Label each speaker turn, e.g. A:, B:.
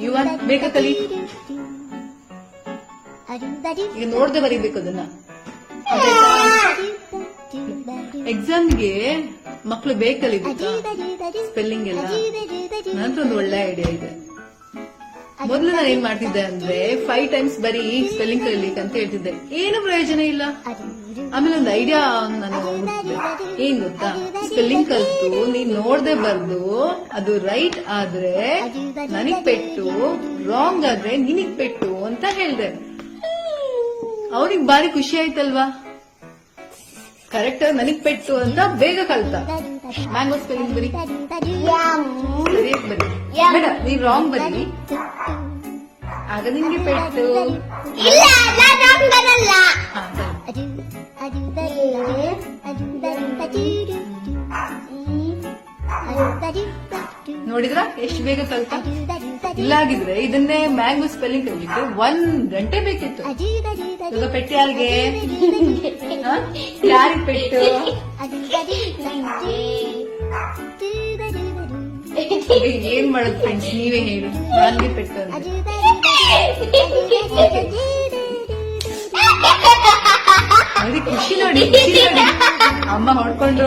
A: ಯುವನ್ ಬೇಗ ಕಲಿ ಈಗ ನೋಡ್ದೆ ಬರೀಬೇಕು ಅದನ್ನ. ಎಕ್ಸಾಮ್ಗೆ ಮಕ್ಕಳು ಬೇಗ ಕಲಿಬೇಕಾ? ಸ್ಪೆಲ್ಲಿಂಗ್ ಎಲ್ಲ. ನಂತರ ಒಂದು ಒಳ್ಳೆ ಐಡಿಯಾ ಇದೆ. ಮೊದಲು ನಾನು ಏನ್ ಮಾಡ್ತಿದ್ದೆ ಅಂದ್ರೆ ಫೈವ್ ಟೈಮ್ಸ್ ಬರೀ ಸ್ಪೆಲ್ಲಿಂಗ್ ಕಲಿಯಲಿಕ್ಕೆ ಅಂತ ಹೇಳ್ತಿದ್ದೆ. ಏನು ಪ್ರಯೋಜನ ಇಲ್ಲ. ಆಮೇಲೆ ಒಂದು ಐಡಿಯಾ ನಾನು. ಏನ್ ಗೊತ್ತಾ? ಸ್ಪೆಲ್ಲಿಂಗ್ ಕಲ್ತು, ನೀನ್ ನೋಡ್ದೆ ಬರ್ದು, ಅದು ರೈಟ್ ಆದ್ರೆ ನನಗ್ ಪೆಟ್ಟು ರಾಂಗ್ ಆದ್ರೆ ನಿನಗ್ ಪೆಟ್ಟು ಅಂತ ಹೇಳ್ದೆ. ಅವನಿಗೆ ಬಾರಿ ಖುಷಿ ಆಯ್ತಲ್ವಾ? ಕರೆಕ್ಟ್ ನನಗ್ ಪೆಟ್ಟು ಅಂತ ಬೇಗ ಕಲ್ತ. ಮ್ಯಾಂಗೋ ಸ್ಪೆಲ್ಲಿಂಗ್ ಬರೀ. ಬರೀ. ಬೇಡ ರಾಂಗ್ ಬನ್ನಿ. ಆಗ ಪೆಟ್ಟು.
B: ಇಲ್ಲ ಬರಲ್ಲ.
A: ನೋಡಿದ್ರ? ಎಷ್ಟು ಬೇಗ ಕಲ್ತ ಇಲ್ಲಾಗಿದ್ರೆ ಇದನ್ನೇ ಮ್ಯಾಂಗೋ ಸ್ಪೆಲ್ಲಿಂಗ್ ಕಲಿಲಿಕ್ಕೆ ಒಂದ್ ಗಂಟೆ ಬೇಕಿತ್ತು. ಈಗ ಪೆಟ್ಟು ಯಾರಿಗೆ? ಯಾರಿಗ್ ಪೆಟ್ಟು? ಏನ್ ಮಾಡೋದು ಫ್ರೆಂಡ್ಸ್ ನೀವೇ ಹೇಳಿ. ನನ್ಗೆ ಪೆಟ್ಟು ಅಂತ. ಖುಷಿ ನೋಡಿ ಖುಷಿ ನೋಡಿ. ಅಮ್ಮ ಹೊಡ್ಕೊಂಡ್ರು